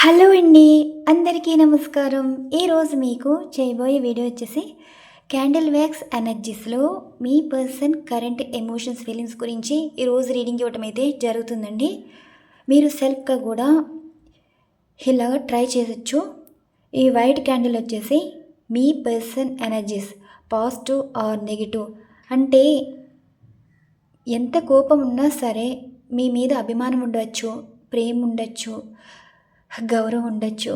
Hello అండి అందరికీ నమస్కారం. ఈరోజు మీకు చేయబోయే వీడియో వచ్చేసి క్యాండిల్ వ్యాక్స్ ఎనర్జీస్లో మీ పర్సన్ కరెంట్ ఎమోషన్స్ ఫీలింగ్స్ గురించి ఈరోజు రీడింగ్ ఇవ్వటం అయితే జరుగుతుందండి. మీరు సెల్ఫ్గా కూడా ఇలా ట్రై చేయొచ్చు. ఈ వైట్ క్యాండిల్ వచ్చేసి మీ person energies positive or negative. అంటే ఎంత కోపం ఉన్నా సరే మీ మీద అభిమానం ఉండవచ్చు ప్రేమ ఉండొచ్చు. గౌరవం ఉండొచ్చు.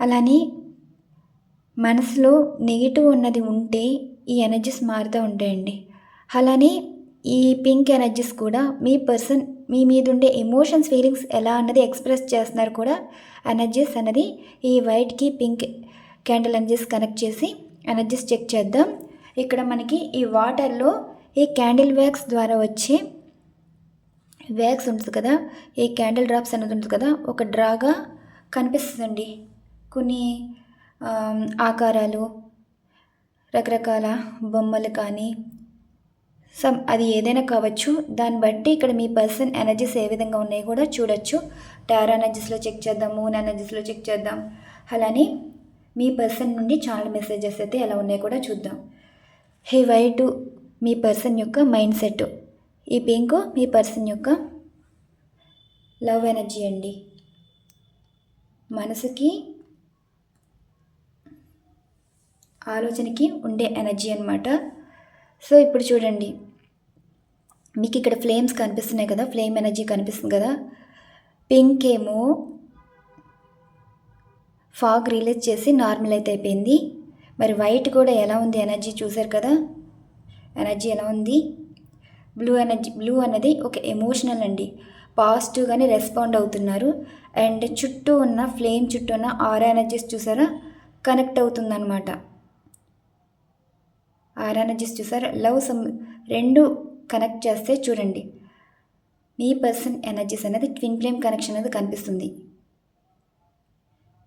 అలానే మనసులో నెగిటివ్ ఉన్నది ఉంటే ఈ ఎనర్జీస్ మారుతూ ఉంటాయండి. అలానే ఈ పింక్ ఎనర్జీస్ కూడా మీ పర్సన్ మీ మీద ఉండే ఎమోషన్స్ ఫీలింగ్స్ ఎలా అన్నది ఎక్స్ప్రెస్ చేస్తున్నారు కూడా ఎనర్జీస్ అన్నది ఈ వైట్కి పింక్ క్యాండిల్ ఎనర్జీస్ కనెక్ట్ చేసి ఎనర్జీస్ చెక్ చేద్దాం. ఇక్కడ మనకి ఈ వాటర్లో ఈ క్యాండిల్ వ్యాక్స్ ద్వారా వచ్చే వ్యాక్స్ ఉంటుంది కదా ఈ క్యాండిల్ డ్రాప్స్ అనేది ఉంటుంది కదా ఒక డ్రాగా కనిపిస్తుందండి. కొన్ని ఆకారాలు రకరకాల బొమ్మలు కానీ సమ్ అది ఏదైనా కావచ్చు. దాన్ని బట్టి ఇక్కడ మీ పర్సన్ ఎనర్జీస్ ఏ విధంగా ఉన్నాయో కూడా చూడొచ్చు. టారా ఎనర్జీస్లో చెక్ చేద్దాం మూన్ ఎనర్జీస్లో చెక్ చేద్దాం. అలానే మీ పర్సన్ నుండి చాలా మెసేజెస్ అయితే ఎలా ఉన్నాయో కూడా చూద్దాం. హే టు మీ పర్సన్ యొక్క మైండ్ సెట్. ఈ పింక్ మీ పర్సన్ యొక్క లవ్ ఎనర్జీ అండి. మనసుకి ఆలోచనకి ఉండే ఎనర్జీ అనమాట సో ఇప్పుడు చూడండి. మీకు ఇక్కడ ఫ్లేమ్స్ కనిపిస్తున్నాయి కదా ఫ్లేమ్ ఎనర్జీ కనిపిస్తుంది కదా. పింక్ ఏమో ఫాగ్ రిలీజ్ చేసి నార్మల్ అయితే అయిపోయింది. మరి వైట్ కూడా ఎలా ఉంది? ఎనర్జీ చూసారు కదా? ఎనర్జీ ఎలా ఉంది? బ్లూ ఎనర్జీ బ్లూ అనేది ఒక ఎమోషనల్ అండి. పాజిటివ్గానే రెస్పాండ్ అవుతున్నారు. అండ్ చుట్టూ ఉన్న ఫ్లేమ్ చుట్టూ ఉన్న ఆర్ ఎనర్జీస్ చూసారా? కనెక్ట్ అవుతుందన్నమాట. ఆర్ ఎనర్జీస్ చూసారా? లవ్ సమ్ రెండు కనెక్ట్ చేస్తే చూడండి. మీ పర్సన్ ఎనర్జీస్ అనేది ట్విన్ ఫ్లేమ్ కనెక్షన్ అనేది కనిపిస్తుంది.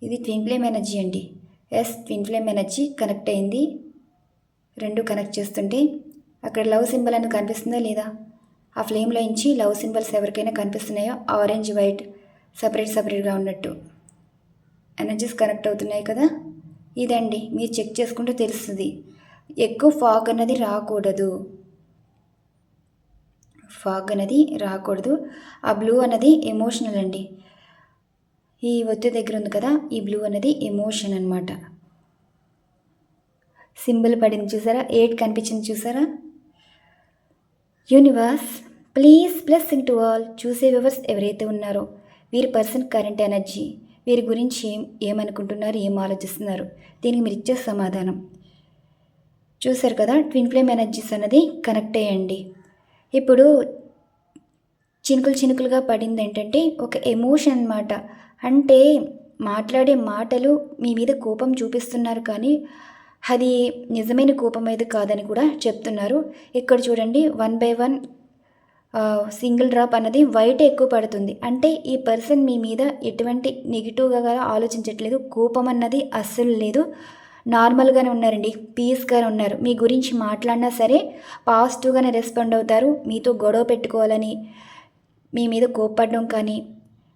ఇది ట్విన్ ఫ్లేమ్ ఎనర్జీ అండి. Yes twin flame energy connect అయింది. రెండు కనెక్ట్ చేస్తుంటే అక్కడ లవ్ సింబల్ అనేది కనిపిస్తుందా లేదా? ఆ ఫ్లేమ్లో ఇంచి లవ్ సింబల్స్ ఎవరికైనా కనిపిస్తున్నాయో? ఆరెంజ్ వైట్ సపరేట్ సపరేట్గా ఉన్నట్టు. ఎనర్జీస్ కనెక్ట్ అవుతున్నాయి కదా? ఇదండి మీరు చెక్ చేసుకుంటే తెలుస్తుంది. ఎక్కువ ఫాగ్ అన్నది రాకూడదు. ఫాగ్ అనేది రాకూడదు. ఆ బ్లూ అన్నది ఎమోషనల్ అండి. ఈ ఒత్తి దగ్గర ఉంది కదా ఈ బ్లూ అనేది ఎమోషన్ అనమాట సింబల్ పడింది చూసారా? ఎయిట్ కనిపించింది చూసారా? Universe please blessing to all చూసే వ్యూవర్స్ ఎవరైతే ఉన్నారో వీరి పర్సన్ కరెంట్ ఎనర్జీ వీరి గురించి ఏం ఏమనుకుంటున్నారు ఏం ఆలోచిస్తున్నారు? దీనికి మీరు ఇచ్చే సమాధానం. చూశారు కదా ట్విన్ ఫ్లేమ్ ఎనర్జీస్ అన్నది కనెక్ట్ అయ్యండి. ఇప్పుడు చినుకులు చినుకులుగా పడింది ఏంటంటే ఒక ఎమోషన్ అన్నమాట. అంటే మాట్లాడే మాటలు మీ మీద కోపం చూపిస్తున్నారు కానీ అది నిజమైన కోపం అయితే కాదని కూడా చెప్తున్నారు. ఇక్కడ చూడండి one by one single drop అన్నది వైట్ ఎక్కువ పడుతుంది. అంటే ఈ పర్సన్ మీ మీద ఎటువంటి నెగిటివ్గా ఆలోచించట్లేదు కోపం అన్నది అస్సలు లేదు. నార్మల్గానే ఉన్నారండి పీస్గానే ఉన్నారు. మీ గురించి మాట్లాడినా సరే పాజిటివ్గానే రెస్పాండ్ అవుతారు. మీతో గొడవ పెట్టుకోవాలని మీ మీద కోప్పడడం కానీ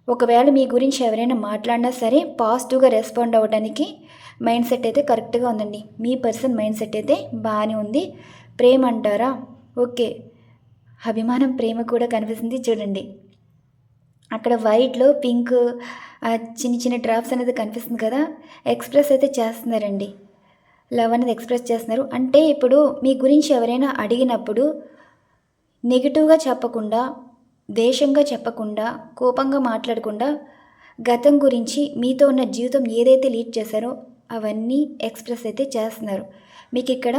ఒకవేళ మీ గురించి ఎవరైనా మాట్లాడినా సరే పాజిటివ్గా రెస్పాండ్ అవ్వడానికి మైండ్ సెట్ అయితే కరెక్ట్గా ఉందండి. మీ పర్సన్ మైండ్ సెట్ అయితే బాగానే ఉంది. ప్రేమ అంటారా? ఓకే. అభిమానం ప్రేమ కూడా కనిపిస్తుంది చూడండి. అక్కడ వైట్లో పింక్ చిన్న చిన్న డ్రాప్స్ అనేది కనిపిస్తుంది కదా? ఎక్స్ప్రెస్ అయితే చేస్తున్నారండి. లవ్ అనేది ఎక్స్ప్రెస్ చేస్తున్నారు. అంటే ఇప్పుడు మీ గురించి ఎవరైనా అడిగినప్పుడు నెగిటివ్గా చెప్పకుండా దేశంగా చెప్పకుండా కోపంగా మాట్లాడకుండా గతం గురించి మీతో ఉన్న జీవితం ఏదైతే లీడ్ చేశారో అవన్నీ ఎక్స్ప్రెస్ అయితే చేస్తున్నారు. మీకు ఇక్కడ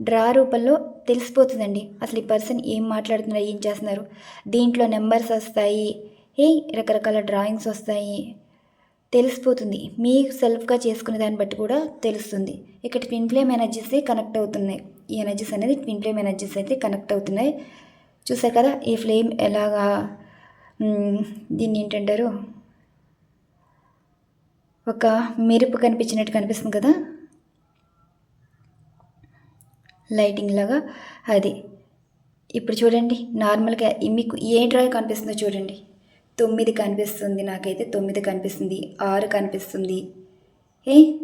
డ్రా రూపంలో తెలిసిపోతుందండి. అసలు ఈ పర్సన్ ఏం మాట్లాడుతున్నారు ఏం చేస్తున్నారు? దీంట్లో నెంబర్స్ వస్తాయి ఏ రకరకాల డ్రాయింగ్స్ వస్తాయి. తెలిసిపోతుంది. మీ సెల్ఫ్గా చేసుకునే దాన్ని బట్టి కూడా తెలుస్తుంది. ఇక్కడ ట్విన్ ఫ్లేమ్ ఎనర్జీస్ కనెక్ట్ అవుతున్నాయి. ఈ ఎనర్జీస్ అనేది ట్విన్ ఫ్లేమ్ ఎనర్జీస్ అయితే కనెక్ట్ అవుతున్నాయి. చూసారు కదా ఈ ఫ్లేమ్ ఎలాగా దీన్ని ఏంటంటారు? ఒక మెరుపు కనిపించినట్టు కనిపిస్తుంది కదా? లైటింగ్ లాగా. అది. ఇప్పుడు చూడండి నార్మల్గా మీకు ఏ డ్రా కనిపిస్తుందో చూడండి. తొమ్మిది కనిపిస్తుంది నాకైతే తొమ్మిది కనిపిస్తుంది ఆరు కనిపిస్తుంది. ఏ?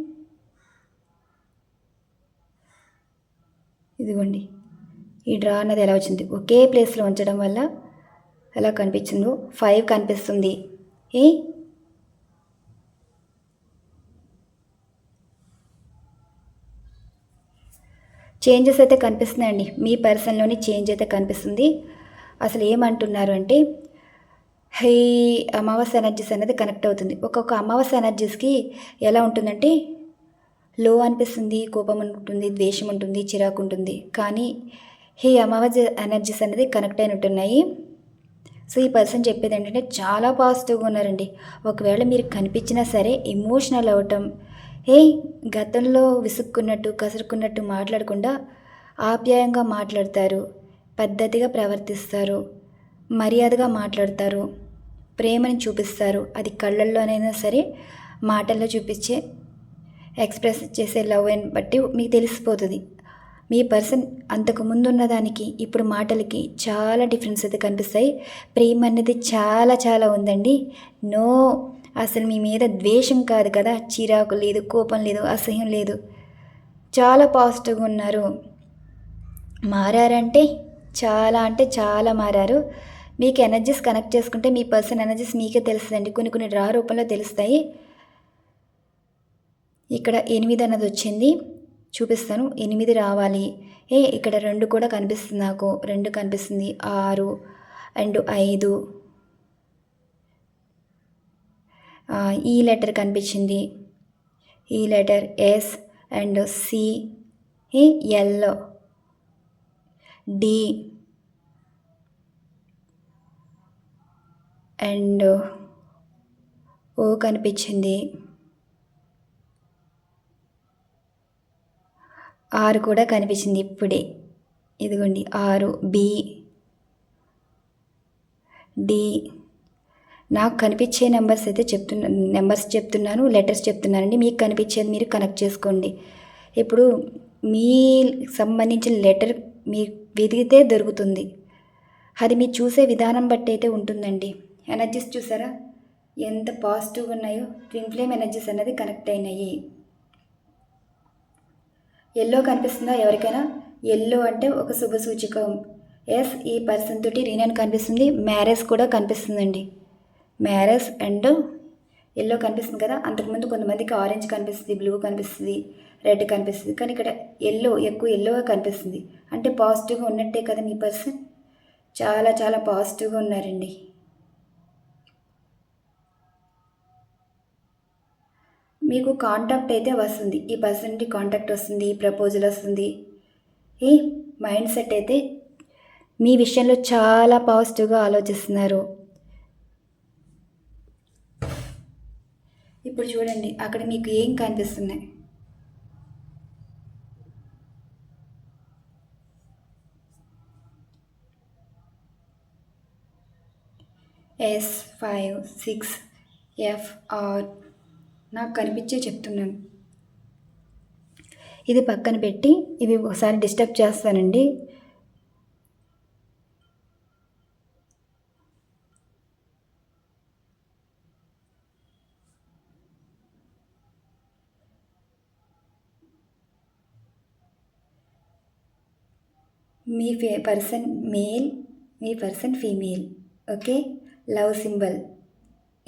ఇదిగోండి. ఈ డ్రా అన్నది ఎలా వచ్చింది? ఒకే ప్లేస్లో ఉంచడం వల్ల ఎలా కనిపించిందో? ఫైవ్ కనిపిస్తుంది. ఏ? చేంజెస్ అయితే కనిపిస్తున్నాయండి. మీ పర్సన్లోని చేంజ్ అయితే కనిపిస్తుంది. అసలు ఏమంటున్నారు అంటే హై అమావాస్య ఎనర్జీస్ అనేది కనెక్ట్ అవుతుంది. ఒక్కొక్క అమావాస్య ఎనర్జీస్కి ఎలా ఉంటుందంటే లో అనిపిస్తుంది కోపం ఉంటుంది ద్వేషం ఉంటుంది చిరాకు ఉంటుంది. కానీ ఈ అమావాస్య ఎనర్జీస్ అనేది కనెక్ట్ అయినట్టున్నాయి సో ఈ పర్సన్ చెప్పేది ఏంటంటే చాలా పాజిటివ్గా ఉన్నారండి. ఒకవేళ మీరు కనిపించినా సరే ఎమోషనల్ అవ్వటం ఏ గతంలో విసుక్కున్నట్టు కసురుకున్నట్టు మాట్లాడకుండా ఆప్యాయంగా మాట్లాడతారు పద్ధతిగా ప్రవర్తిస్తారు మర్యాదగా మాట్లాడతారు ప్రేమని చూపిస్తారు. అది కళ్ళల్లోనైనా సరే మాటల్లో చూపించే ఎక్స్ప్రెస్ చేసే లవ్ అని బట్టి మీకు తెలిసిపోతుంది. మీ పర్సన్ అంతకు ముందున్న దానికి ఇప్పుడు మాటలకి చాలా డిఫరెన్స్ అయితే కనిపిస్తాయి. ప్రేమ అనేది చాలా చాలా ఉందండి. నో అసలు మీ మీద ద్వేషం కాదు కదా చిరాకు లేదు కోపం లేదు అసహ్యం లేదు. చాలా పాజిటివ్గా ఉన్నారు. మారారంటే చాలా అంటే చాలా మారారు. మీకు ఎనర్జీస్ కనెక్ట్ చేసుకుంటే మీ పర్సన్ ఎనర్జీస్ మీకే తెలుస్తుందండి. కొన్ని కొన్ని డ్రా రూపంలో తెలుస్తాయి. ఇక్కడ ఎనిమిది అన్నది వచ్చింది. చూపిస్తాను. ఎనిమిది రావాలి. ఏ ఇక్కడ రెండు కూడా కనిపిస్తుంది నాకు. రెండు కనిపిస్తుంది. ఆరు అండ్ ఐదు ఆ, ఈ లెటర్ కనిపించింది. ఈ letter S and C L D and O కనిపించింది. ఆరు కూడా కనిపించింది ఇప్పుడే. ఇదిగోండి ఆరు బి డి నాకు కనిపించే నెంబర్స్ అయితే చెప్తున్నా నెంబర్స్ చెప్తున్నాను లెటర్స్ చెప్తున్నానండి. మీకు కనిపించేది మీరు కనెక్ట్ చేసుకోండి. ఇప్పుడు మీ సంబంధించిన లెటర్ మీరు వెతికితే దొరుకుతుంది. అది మీరు చూసే విధానం బట్టి అయితే ఉంటుందండి. ఎనర్జీస్ చూసారా? ఎంత పాజిటివ్గా ఉన్నాయో ట్విన్ ఫ్లేమ్ ఎనర్జీస్ అనేది కనెక్ట్ అయినాయి. ఎల్లో కనిపిస్తుందా ఎవరికైనా? ఎల్లో అంటే ఒక శుభ సూచకం. ఎస్ ఈ పర్సన్ తోటి రీనన్ కనిపిస్తుంది. మ్యారేజ్ కూడా కనిపిస్తుందండి. మ్యారేజ్ అండ్ ఎల్లో కనిపిస్తుంది కదా. అంతకుముందు కొంతమందికి ఆరెంజ్ కనిపిస్తుంది బ్లూ కనిపిస్తుంది రెడ్ కనిపిస్తుంది. కానీ ఇక్కడ ఎల్లో ఎక్కువ ఎల్లోగా కనిపిస్తుంది. అంటే పాజిటివ్గా ఉన్నట్టే కదా మీ పర్సన్? చాలా చాలా పాజిటివ్గా ఉన్నారండి. మీకు కాంటాక్ట్ అయితే వస్తుంది. ఈ పర్సన్కి కాంటాక్ట్ వస్తుంది ప్రపోజల్ వస్తుంది. ఈ మైండ్ సెట్ అయితే మీ విషయంలో చాలా పాజిటివ్గా ఆలోచిస్తున్నారు. ఇప్పుడు చూడండి అక్కడ మీకు ఏం కనిపిస్తున్నాయి? S five six F R నాకు కనిపించే చెప్తున్నాను. ఇది పక్కన పెట్టి ఇవి ఒకసారి డిస్టర్బ్ చేస్తానండి. మీ ఫే పర్సన్ మేల్ మీ person female okay love symbol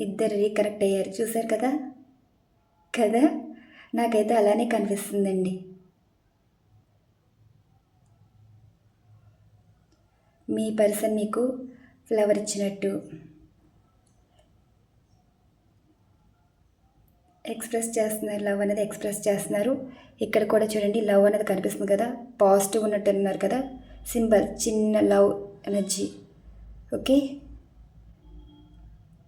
ఇద్దరు రీకనెక్ట్ అయ్యారు. చూసారు కదా? కదా? నాకైతే అలానే కనిపిస్తుందండి. మీ పర్సన్ మీకు ఫ్లవర్ ఇచ్చినట్టు. ఎక్స్ప్రెస్ చేస్తున్నారు. లవ్ అనేది ఎక్స్ప్రెస్ చేస్తున్నారు. ఇక్కడ కూడా చూడండి లవ్ అనేది కనిపిస్తుంది కదా? పాజిటివ్ ఉన్నట్టు ఉన్నారు కదా? సింబల్ చిన్న లవ్ ఎనర్జీ. ఓకే?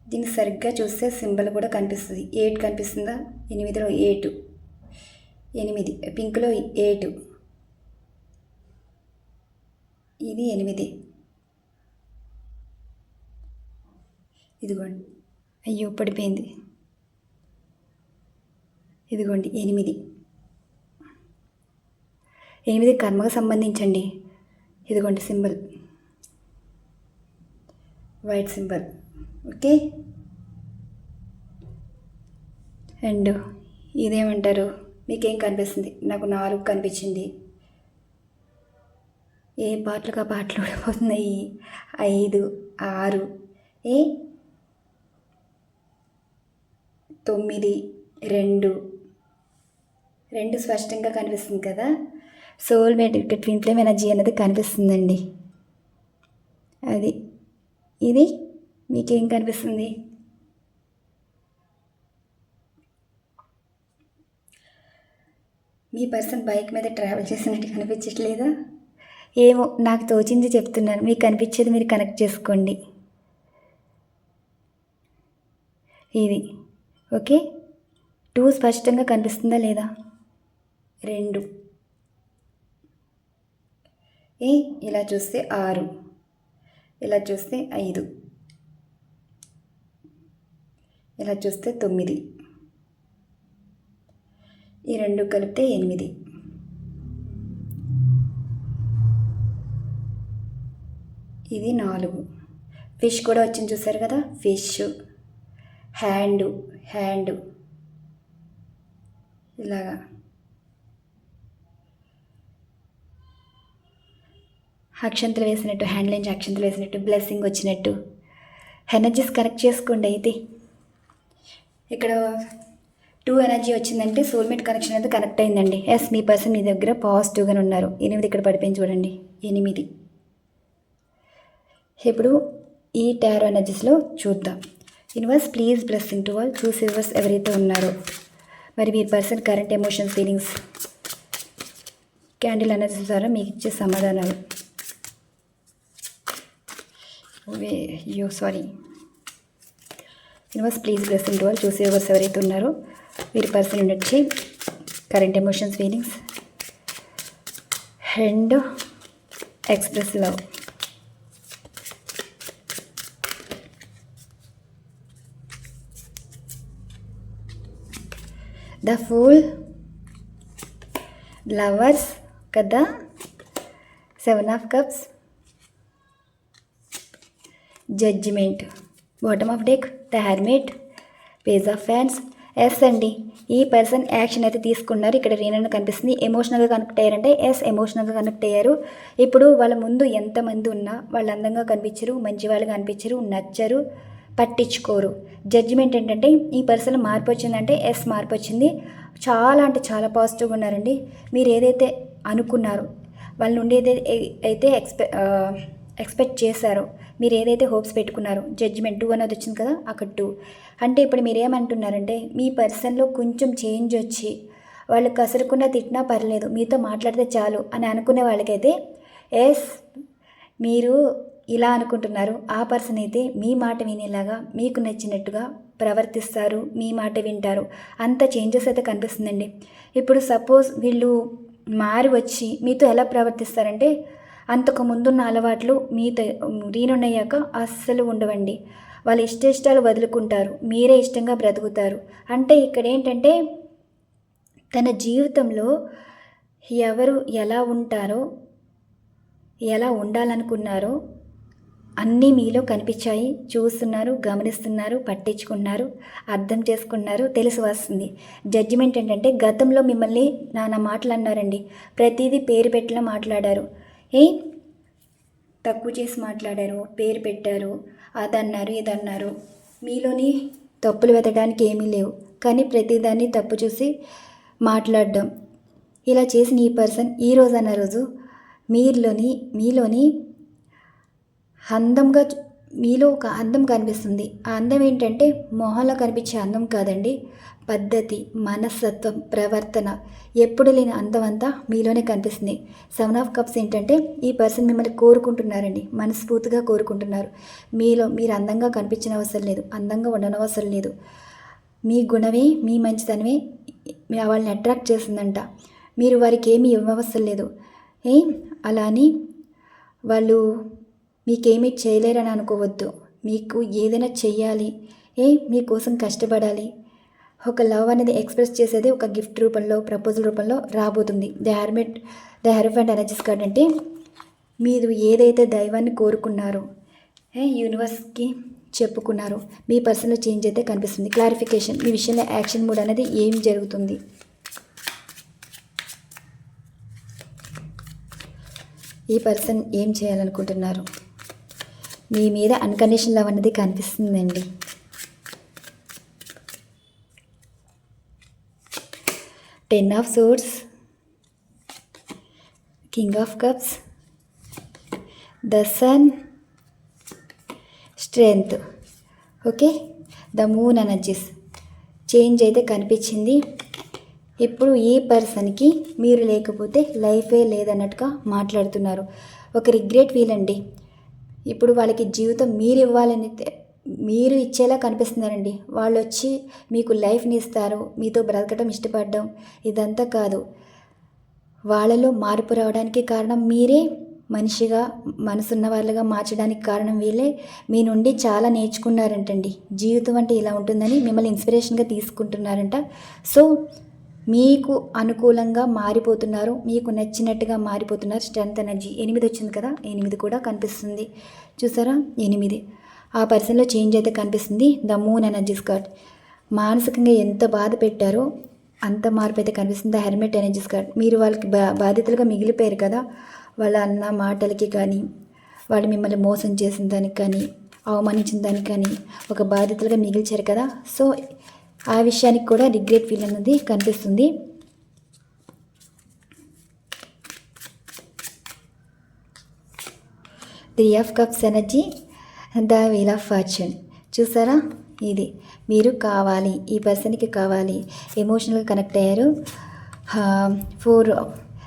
దీన్ని సరిగ్గా చూస్తే సింబల్ కూడా కనిపిస్తుంది. ఎయిట్ కనిపిస్తుందా? ఎనిమిదిలో ఎయిట్. ఎనిమిది. పింక్లో ఎయిట్. ఇది ఎనిమిది. ఇదిగోండి. అయ్యో పడిపోయింది. ఇదిగోండి ఎనిమిది. ఎనిమిది కర్మకు సంబంధించండి. ఇదిగోండి symbol. White symbol. Okay and ఇదేమంటారు? మీకేం కనిపిస్తుంది? నాకు నాలుగు కనిపించింది. ఏ పాటలుగా పాటలు ఊడిపోతున్నాయి? ఐదు ఆరు. ఏ? తొమ్మిది రెండు. రెండు స్పష్టంగా కనిపిస్తుంది కదా? సోల్మేట్ ట్విన్ ఫ్లేమ్ ఎనర్జీ అనేది కనిపిస్తుందండి. అది ఇది మీకేం కనిపిస్తుంది? మీ పర్సన్ బైక్ మీద ట్రావెల్ చేసినట్టు కనిపించట్లేదా? ఏమో నాకు తోచింది చెప్తున్నాను. మీకు కనిపించేది మీరు కనెక్ట్ చేసుకోండి. ఇది ఓకే? టూ స్పష్టంగా కనిపిస్తుందా లేదా? రెండు. ఏ? ఇలా చూస్తే ఆరు. ఇలా చూస్తే ఐదు. ఇలా చూస్తే తొమ్మిది. ఈ రెండు కలిపితే ఎనిమిది. ఇది నాలుగు. ఫిష్ కూడా వచ్చింది చూసారు కదా? ఫిష్. హ్యాండు. హ్యాండ్. ఇలాగా. అక్షంతలు వేసినట్టు హ్యాండ్ నుంచి అక్షంతలు వేసినట్టు బ్లెస్సింగ్ వచ్చినట్టు. ఎనర్జీస్ కరెక్ట్ చేసుకోండి అయితే. ఇక్కడ టూ ఎనర్జీ వచ్చిందంటే సోల్మేట్ కనెక్షన్ అయితే కనెక్ట్ అయిందండి. ఎస్ మీ పర్సన్ మీ దగ్గర పాజిటివ్గానే ఉన్నారు. ఎనిమిది ఇక్కడ పడిపోయింది చూడండి. ఎనిమిది. ఇప్పుడు ఈ టారో ఎనర్జీస్లో చూద్దాం. Universe please blessing to all choose universe ఎవరైతే ఉన్నారో. మరి మీ person current emotions feelings candle energies ద్వారా మీకు ఇచ్చే సమాధానాలు. You sorry universe please bless to all చూసే యూనివర్స్ ఎవరైతే ఉన్నారో వీరి పర్సన్ వచ్చి current emotions feelings and express love the fool lovers కదా? Seven of cups judgement bottom of deck the hermit page of fans yes అండి ఈ person action అయితే తీసుకున్నారు. ఇక్కడ రీనన్ కనిపిస్తుంది. ఎమోషనల్గా కనెక్ట్ అయ్యారంటే ఎస్ ఎమోషనల్గా కనెక్ట్ అయ్యారు. ఇప్పుడు వాళ్ళ ముందు ఎంతమంది ఉన్నా వాళ్ళు అందంగా కనిపించరు మంచి వాళ్ళు కనిపించరు నచ్చరు పట్టించుకోరు. జడ్జిమెంట్ ఏంటంటే ఈ పర్సన్ మార్పు వచ్చిందంటే ఎస్ మార్పు వచ్చింది. చాలా అంటే చాలా పాజిటివ్గా ఉన్నారండి. మీరు ఏదైతే అనుకున్నారు వాళ్ళ నుండి ఏదైతే అయితే ఎక్స్పె ఎక్స్పెక్ట్ చేశారో మీరు ఏదైతే హోప్స్ పెట్టుకున్నారో జడ్జిమెంట్ టూ అనేది వచ్చింది కదా అక్కడ టూ అంటే ఇప్పుడు మీరు ఏమంటున్నారంటే మీ పర్సన్లో కొంచెం చేంజ్ వచ్చి వాళ్ళు కసరకుండా తిట్టినా పర్లేదు మీతో మాట్లాడితే చాలు అని అనుకునే వాళ్ళకైతే ఎస్ మీరు ఇలా అనుకుంటున్నారు. ఆ పర్సన్ అయితే మీ మాట వినేలాగా మీకు నచ్చినట్టుగా ప్రవర్తిస్తారు మీ మాట వింటారు. అంత చేంజెస్ అయితే కనిపిస్తుందండి. ఇప్పుడు సపోజ్ వీళ్ళు మారి వచ్చి మీతో ఎలా ప్రవర్తిస్తారంటే అంతకు ముందున్న అలవాట్లు మీతో రీనున్నయ్యాక అస్సలు ఉండవండి. వాళ్ళ ఇష్ట ఇష్టాలు వదులుకుంటారు. మీరే ఇష్టంగా బ్రతుకుతారు. అంటే ఇక్కడ ఏంటంటే తన జీవితంలో ఎవరు ఎలా ఉంటారో ఎలా ఉండాలనుకున్నారో అన్నీ మీలో కనిపించాయి. చూస్తున్నారు గమనిస్తున్నారు పట్టించుకున్నారు అర్థం చేసుకున్నారు తెలిసి వస్తుంది. జడ్జిమెంట్ ఏంటంటే గతంలో మిమ్మల్ని నానా మాటలు అన్నారండి. ప్రతిదీ పేరు పెట్టిన మాట్లాడారు. ఏ? తక్కువ చేసి మాట్లాడారు పేరు పెట్టారు అదన్నారు ఇదన్నారు. మీలోని తప్పులు వెతకడానికి ఏమీ లేవు. కానీ ప్రతిదాన్ని తప్పు చూసి మాట్లాడడం. ఇలా చేసిన ఈ పర్సన్ ఈ రోజు అన్న రోజు మీలోని మీలోని అందంగా మీలో ఒక అందం కనిపిస్తుంది. ఆ అందం ఏంటంటే మొహంలో కనిపించే అందం కాదండి. పద్ధతి మనస్తత్వం ప్రవర్తన ఎప్పుడు లేని అందం అంతా మీలోనే కనిపిస్తుంది. సెవెన్ ఆఫ్ కప్స్ ఏంటంటే ఈ పర్సన్ మిమ్మల్ని కోరుకుంటున్నారండి. మనస్ఫూర్తిగా కోరుకుంటున్నారు. మీలో మీరు అందంగా కనిపించిన అవసరం లేదు. అందంగా ఉండనవసరం లేదు. మీ గుణమే మీ మంచితనమే వాళ్ళని అట్రాక్ట్ చేస్తుందంట. మీరు వారికి ఏమీ ఇవ్వవసరం లేదు. ఏ? అలా అని వాళ్ళు మీకేమీ చేయలేరని అనుకోవద్దు. మీకు ఏదైనా చెయ్యాలి. ఏ? మీకోసం కష్టపడాలి. ఒక లవ్ అనేది ఎక్స్ప్రెస్ చేసేది ఒక గిఫ్ట్ రూపంలో ప్రపోజల్ రూపంలో రాబోతుంది. The hermit the hierophant energies card అంటే మీరు ఏదైతే దైవాన్ని కోరుకున్నారో యూనివర్స్కి చెప్పుకున్నారు మీ పర్సన్లో చేంజ్ అయితే కనిపిస్తుంది. క్లారిఫికేషన్ మీ విషయంలో యాక్షన్ మూడ్ అనేది ఏం జరుగుతుంది? ఈ పర్సన్ ఏం చేయాలనుకుంటున్నారు? మీ మీద అన్కండిషన్ లవ్ అనేది కనిపిస్తుందండి. Ten of swords king of cups the sun strength okay the moon energies change అయితే కనిపించింది. ఇప్పుడు ఈ పర్సన్కి మీరు లేకపోతే లైఫే లేదన్నట్టుగా మాట్లాడుతున్నారు. ఒక రిగ్రెట్ ఫీల్ అండి ఇప్పుడు వాళ్ళకి జీవితం మీరు ఇవ్వాలని మీరు ఇచ్చేలా కనిపిస్తున్నారండి. వాళ్ళు వచ్చి మీకు లైఫ్ని ఇస్తారు. మీతో బ్రతకడం ఇష్టపడడం ఇదంతా కాదు. వాళ్ళలో మార్పు రావడానికి కారణం మీరే మనిషిగా మనసున్న వాళ్ళగా మార్చడానికి కారణం వీళ్ళే మీ నుండి చాలా నేర్చుకున్నారంటండి. జీవితం అంటే ఇలా ఉంటుందని మిమ్మల్ని ఇన్స్పిరేషన్గా తీసుకుంటున్నారంట. సో మీకు అనుకూలంగా మారిపోతున్నారు మీకు నచ్చినట్టుగా మారిపోతున్నారు. స్ట్రెంత్ ఎనర్జీ ఎనిమిది వచ్చింది కదా ఎనిమిది కూడా కనిపిస్తుంది. చూసారా? ఎనిమిది. ఆ పర్సన్లో చేంజ్ అయితే కనిపిస్తుంది. ద మూన్ ఎనర్జీస్ కార్డ్ మానసికంగా ఎంత బాధ పెట్టారో అంత మార్పు అయితే కనిపిస్తుంది. ద హెల్మెట్ ఎనర్జీస్ కార్డ్ మీరు వాళ్ళకి బా బాధితులుగా మిగిలిపోయారు కదా వాళ్ళ అన్న మాటలకి కానీ వాళ్ళు మిమ్మల్ని మోసం చేసిన దానికి కానీ అవమానించిన దానికి కానీ ఒక బాధితులుగా మిగిల్చారు కదా. సో ఆ విషయానికి కూడా రిగ్రెట్ ఫీల్ అన్నది కనిపిస్తుంది. Three of cups energy. The wheel of fortune. చూసారా? ఇది. మీరు కావాలి. ఈ పర్సన్కి కావాలి. ఎమోషనల్గా కనెక్ట్ అయ్యారు. ఫోర్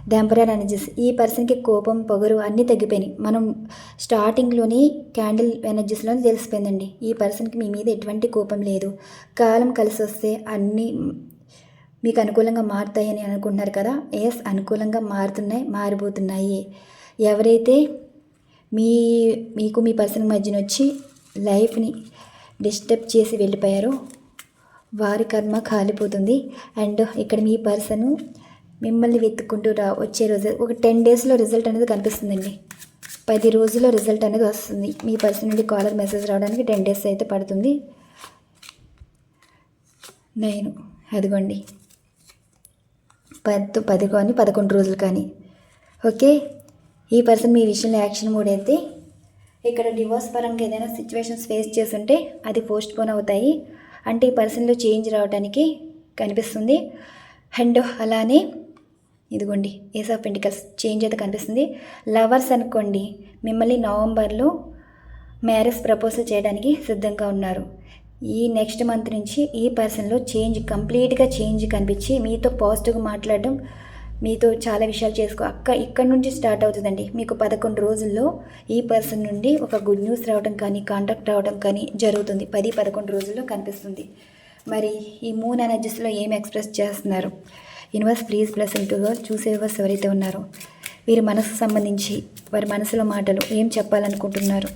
దంపరర్ ఎనర్జీస్ ఈ పర్సన్కి కోపం పొగరు అన్నీ తగ్గిపోయినాయి. మనం స్టార్టింగ్లోనే క్యాండిల్ ఎనర్జీస్లో తెలిసిపోయిందండి. ఈ పర్సన్కి మీ మీద ఎటువంటి కోపం లేదు. కాలం కలిసి వస్తే అన్నీ మీకు అనుకూలంగా మారుతాయని అనుకుంటున్నారు కదా? ఎస్ అనుకూలంగా మారుతున్నాయి మారిపోతున్నాయి. ఎవరైతే మీ మీకు మీ పర్సన్ మధ్యన వచ్చి లైఫ్ని డిస్టర్బ్ చేసి వెళ్ళిపోయారో. వారి కర్మ కాలిపోతుంది. అండ్ ఇక్కడ మీ పర్సన్ మిమ్మల్ని వెతుక్కుంటూ రా వచ్చే రోజు ఒక టెన్ డేస్లో రిజల్ట్ అనేది కనిపిస్తుందండి. పది రోజుల్లో రిజల్ట్ అనేది వస్తుంది. మీ పర్సన్ నుండి కాలర్ మెసేజ్ రావడానికి టెన్ డేస్ అయితే పడుతుంది. నేను అదిగోండి. పది పది కానీ పదకొండు రోజులు కానీ. ఓకే? ఈ పర్సన్ మీ విషయంలో యాక్షన్ మూడ్ అయితే ఇక్కడ డివోర్స్ పరంగా ఏదైనా సిచ్యువేషన్స్ ఫేస్ చేస్తుంటే అది పోస్ట్ పోన్ అవుతాయి. అంటే ఈ పర్సన్లో చేంజ్ రావడానికి కనిపిస్తుంది. అండ్ అలానే ఇదిగోండి ఏస్ ఆఫ్ పెంటికల్స్ చేంజ్ అయితే కనిపిస్తుంది. లవర్స్ అనుకోండి మిమ్మల్ని నవంబర్లో మ్యారేజ్ ప్రపోజల్ చేయడానికి సిద్ధంగా ఉన్నారు. ఈ నెక్స్ట్ మంత్ నుంచి ఈ పర్సన్లో చేంజ్ కంప్లీట్గా చేంజ్ కనిపించి మీతో పాజిటివ్గా మాట్లాడడం మీతో చాలా విషయాలు చేసుకో అక్క ఇక్కడ నుంచి స్టార్ట్ అవుతుందండి. మీకు పదకొండు రోజుల్లో ఈ పర్సన్ నుండి ఒక గుడ్ న్యూస్ రావడం కానీ కాంటాక్ట్ రావడం కానీ జరుగుతుంది. పది పదకొండు రోజుల్లో కనిపిస్తుంది. మరి ఈ మూన్ ఎనర్జీస్లో ఏం ఎక్స్ప్రెస్ చేస్తున్నారు? యూనివర్స్ ప్లీజ్ ప్లస్ ఇంటూగా చూసే వర్స్ ఎవరైతే ఉన్నారో వీరి మనసు సంబంధించి వారి మనసులో మాటలు ఏం చెప్పాలనుకుంటున్నారు?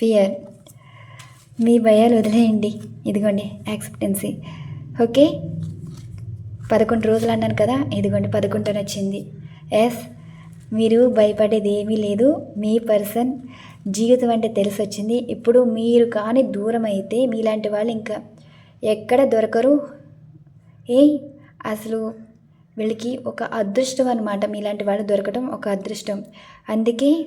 ఫియర్ మీ భయాలు వదిలేయండి. ఇదిగోండి యాక్సెప్టెన్సీ ఓకే? పదకొండు రోజులు అన్నాను కదా ఇదిగోండి పదకొండు వచ్చింది. ఎస్ మీరు భయపడేది ఏమీ లేదు. మీ పర్సన్ జీవితం అంటే తెలిసి వచ్చింది ఇప్పుడు మీరు కానీ దూరం అయితే మీలాంటి వాళ్ళు ఇంకా ఎక్కడ దొరకరు. ఏ అసలు వీళ్ళకి ఒక అదృష్టం అనమాట మీలాంటి వాళ్ళు దొరకడం ఒక అదృష్టం. అందుకే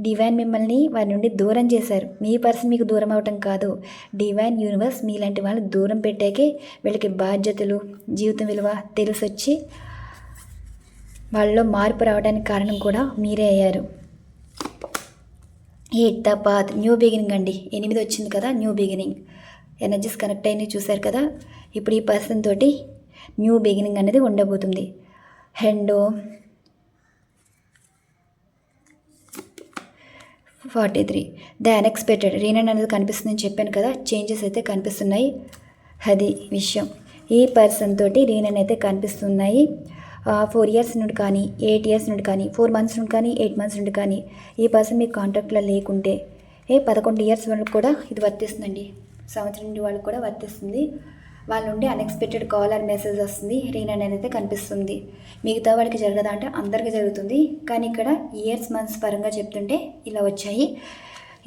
డివైన్ మిమ్మల్ని వారి నుండి దూరం చేశారు. మీ పర్సన్ మీకు దూరం అవటం కాదు. డివైన్ యూనివర్స్ మీలాంటి వాళ్ళు దూరం పెట్టాకే వీళ్ళకి బాధ్యతలు జీవితం విలువ తెలిసొచ్చి వాళ్ళలో మార్పు రావడానికి కారణం కూడా మీరే అయ్యారు. ఎయిట్ పాత్ న్యూ బిగినింగ్ అండి. ఎనిమిది వచ్చింది కదా న్యూ బిగినింగ్. ఎనర్జీస్ కనెక్ట్ అయినవి చూశారు కదా? ఇప్పుడు ఈ పర్సన్ తోటి న్యూ బిగినింగ్ అనేది ఉండబోతుంది. హెండో forty three the unexpected reunion అనేది కనిపిస్తుందని చెప్పాను కదా చేంజెస్ అయితే కనిపిస్తున్నాయి. అది విషయం. ఈ పర్సన్ తోటి రీనన్ అయితే కనిపిస్తున్నాయి. ఫోర్ ఇయర్స్ నుండి కానీ ఎయిట్ ఇయర్స్ నుండి కానీ ఫోర్ మంత్స్ నుండి కానీ ఎయిట్ మంత్స్ నుండి కానీ ఈ పర్సన్ మీ కాంటాక్ట్లో లేకుంటే ఏ పదకొండు ఇయర్స్ వాళ్ళకి కూడా ఇది వర్తిస్తుందండి. సంవత్సరం నుండి వాళ్ళకి కూడా వర్తిస్తుంది. వాళ్ళ నుండి అన్ఎక్స్పెక్టెడ్ కాల్ అండ్ మెసేజ్ వస్తుంది. రీన్ అనేది అయితే కనిపిస్తుంది. మిగతా వాడికి జరగదా అంటే అందరికీ జరుగుతుంది. కానీ ఇక్కడ ఇయర్స్ మంత్స్ పరంగా చెప్తుంటే ఇలా వచ్చాయి.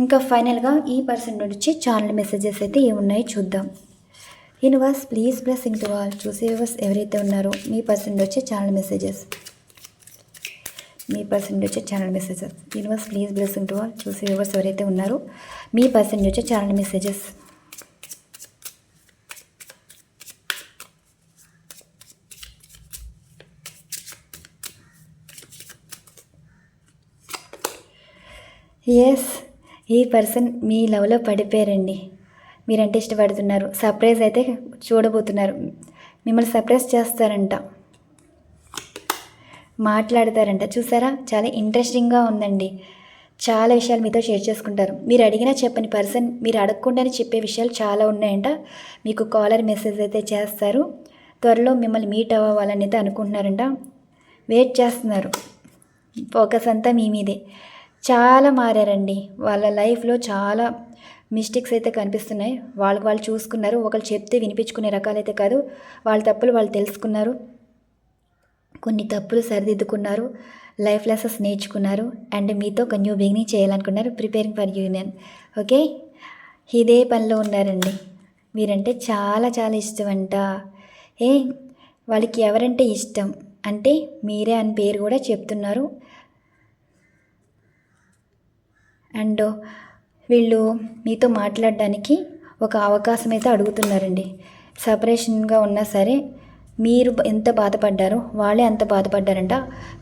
ఇంకా ఫైనల్గా ఈ పర్సన్ నుంచి ఛానల్ మెసేజెస్ అయితే ఏమున్నాయి చూద్దాం. Universe please blessing to all చూసే ఎవరైతే ఉన్నారో మీ పర్సన్ వచ్చే ఛానల్ మెసేజెస్ మీ పర్సన్ వచ్చే channel messages universe please blessing to all చూసే వ్యూవర్స్ ఎవరైతే ఉన్నారో మీ పర్సన్ వచ్చే ఛానల్ మెసేజెస్ ఎస్ ఈ పర్సన్ మీ లవ్లో పడిపోయారండి. మీరంటే ఇష్టపడుతున్నారు. సర్ప్రైజ్ అయితే చూడబోతున్నారు. మిమ్మల్ని సర్ప్రైజ్ చేస్తారంట. మాట్లాడతారంట. చూసారా? చాలా ఇంట్రెస్టింగ్గా ఉందండి. చాలా విషయాలు మీతో షేర్ చేసుకుంటారు. మీరు అడిగినా చెప్పని పర్సన్ మీరు అడగకుండానే చెప్పే విషయాలు చాలా ఉన్నాయంట. మీకు కాలర్ మెసేజ్ అయితే చేస్తారు. త్వరలో మిమ్మల్ని మీట్ అవ్వాలని అయితే అనుకుంటున్నారంట. వెయిట్ చేస్తున్నారు. ఫోకస్ అంతా మీ మీదే. చాలా మారారండి. వాళ్ళ లైఫ్లో చాలా మిస్టేక్స్ అయితే కనిపిస్తున్నాయి. వాళ్ళకి వాళ్ళు చూసుకున్నారు. ఒకళ్ళు చెప్తే వినిపించుకునే రకాలైతే కాదు. వాళ్ళ తప్పులు వాళ్ళు తెలుసుకున్నారు. కొన్ని తప్పులు సరిదిద్దుకున్నారు. లైఫ్ లెసన్స్ నేర్చుకున్నారు. అండ్ మీతో ఒక న్యూ బిగినింగ్ చేయాలనుకున్నారు. Preparing for union. ఓకే? ఇదే పనిలో ఉన్నారండి. మీరంటే చాలా చాలా ఇష్టం అంట ఏ? వాళ్ళకి ఎవరంటే ఇష్టం. అంటే మీరే అని పేరు కూడా చెప్తున్నారు. అండ్ వీళ్ళు మీతో మాట్లాడడానికి ఒక అవకాశం అయితే అడుగుతున్నారండి. సపరేషన్గా ఉన్నా సరే మీరు ఎంత బాధపడ్డారో వాళ్ళే అంత బాధపడ్డారంట.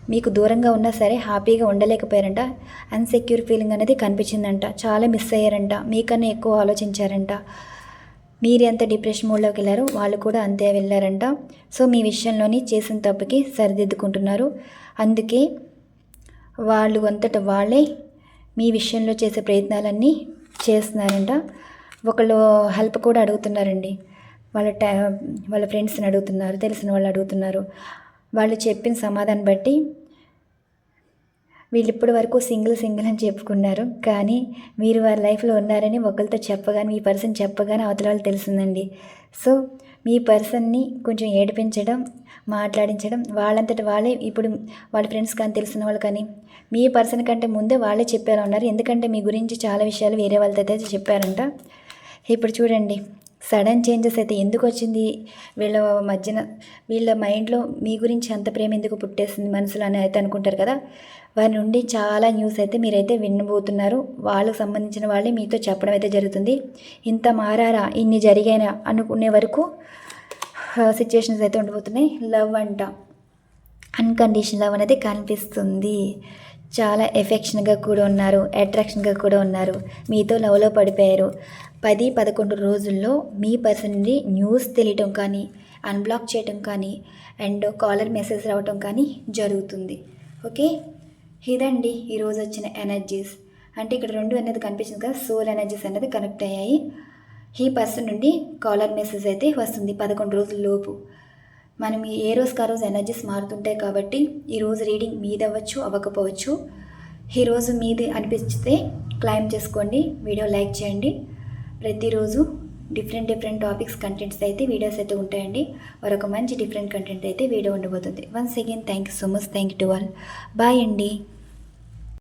మీకు దూరంగా ఉన్నా సరే హ్యాపీగా ఉండలేకపోయారంట. అన్సెక్యూర్ ఫీలింగ్ అనేది కనిపించిందంట. చాలా మిస్ అయ్యారంట. మీకన్నా ఎక్కువ ఆలోచించారంట. మీరు ఎంత డిప్రెషన్ మూడ్లోకి వెళ్ళారో వాళ్ళు కూడా అంతే వెళ్ళారంట. సో మీ విషయంలోని చేసిన తప్పుకి సరిదిద్దుకుంటున్నారు. అందుకే వాళ్ళు అంతట వాళ్ళే మీ విషయంలో చేసే ప్రయత్నాలన్నీ చేస్తున్నారంట. ఒకళ్ళు హెల్ప్ కూడా అడుగుతున్నారండి. వాళ్ళ టై వాళ్ళ ఫ్రెండ్స్ని అడుగుతున్నారు తెలిసిన వాళ్ళు అడుగుతున్నారు. వాళ్ళు చెప్పిన సమాధానం బట్టి వీళ్ళు ఇప్పటి వరకు సింగిల్ సింగిల్ అని చెప్పుకున్నారు. కానీ మీరు వారి లైఫ్లో ఉన్నారని ఒకరితో చెప్పగానే మీ పర్సన్ చెప్పగానే అవతల వాళ్ళు తెలిసిందండి. సో మీ పర్సన్ని కొంచెం ఏడిపించడం మాట్లాడించడం వాళ్ళంతట వాళ్ళే ఇప్పుడు వాళ్ళ ఫ్రెండ్స్ కానీ తెలిసిన వాళ్ళు కానీ మీ పర్సన్ కంటే ముందే వాళ్ళే చెప్పేలా ఉన్నారు ఎందుకంటే మీ గురించి చాలా విషయాలు వేరే వాళ్ళతో అయితే చెప్పారంట. ఇప్పుడు చూడండి సడన్ చేంజెస్ అయితే ఎందుకు వచ్చింది? వీళ్ళ మధ్యన వీళ్ళ మైండ్లో మీ గురించి అంత ప్రేమ ఎందుకు పుట్టేసింది? మనసులో అని అయితే అనుకుంటారు కదా. వారి నుండి చాలా న్యూస్ అయితే మీరైతే వినబోతున్నారు. వాళ్ళకు సంబంధించిన వాళ్ళే మీతో చెప్పడం అయితే జరుగుతుంది. ఇంత మారారా? ఇన్ని జరిగాయినా అనుకునే వరకు సిచ్యుయేషన్స్ అయితే ఉండిపోతున్నాయి లవ్ అంట. అన్కండిషన్ లవ్ అనేది కనిపిస్తుంది. చాలా ఎఫెక్షన్గా కూడా ఉన్నారు. అట్రాక్షన్గా కూడా ఉన్నారు. మీతో లవ్లో పడిపోయారు. పది పదకొండు రోజుల్లో మీ పర్సన్ నుండి న్యూస్ తెలియటం కానీ అన్బ్లాక్ చేయటం కానీ అండ్ కాలర్ మెసేజ్ రావటం కానీ జరుగుతుంది. ఓకే ఇదండి ఈరోజు వచ్చిన ఎనర్జీస్ అంటే ఇక్కడ రెండు అనేది కనిపించింది కదా సోల్ ఎనర్జీస్ అనేది కనెక్ట్ అయ్యాయి. ఈ పర్సన్ నుండి కాలర్ మెసేజ్ అయితే వస్తుంది పదకొండు రోజుల లోపు. మనం ఏ రోజుకి ఆ రోజు ఎనర్జీస్ మారుతుంటాయి కాబట్టి ఈరోజు రీడింగ్ మీది అవ్వచ్చు అవ్వకపోవచ్చు. ఈరోజు మీది అనిపిస్తే క్లైమ్ చేసుకోండి వీడియో లైక్ చేయండి. ప్రతిరోజు డిఫరెంట్ డిఫరెంట్ టాపిక్స్ కంటెంట్స్ అయితే వీడియోస్ అయితే ఉంటాయండి. మరొక మంచి డిఫరెంట్ కంటెంట్ అయితే వీడియో ఉండబోతుంది. Once again thank you so much thank you to all bye అండి.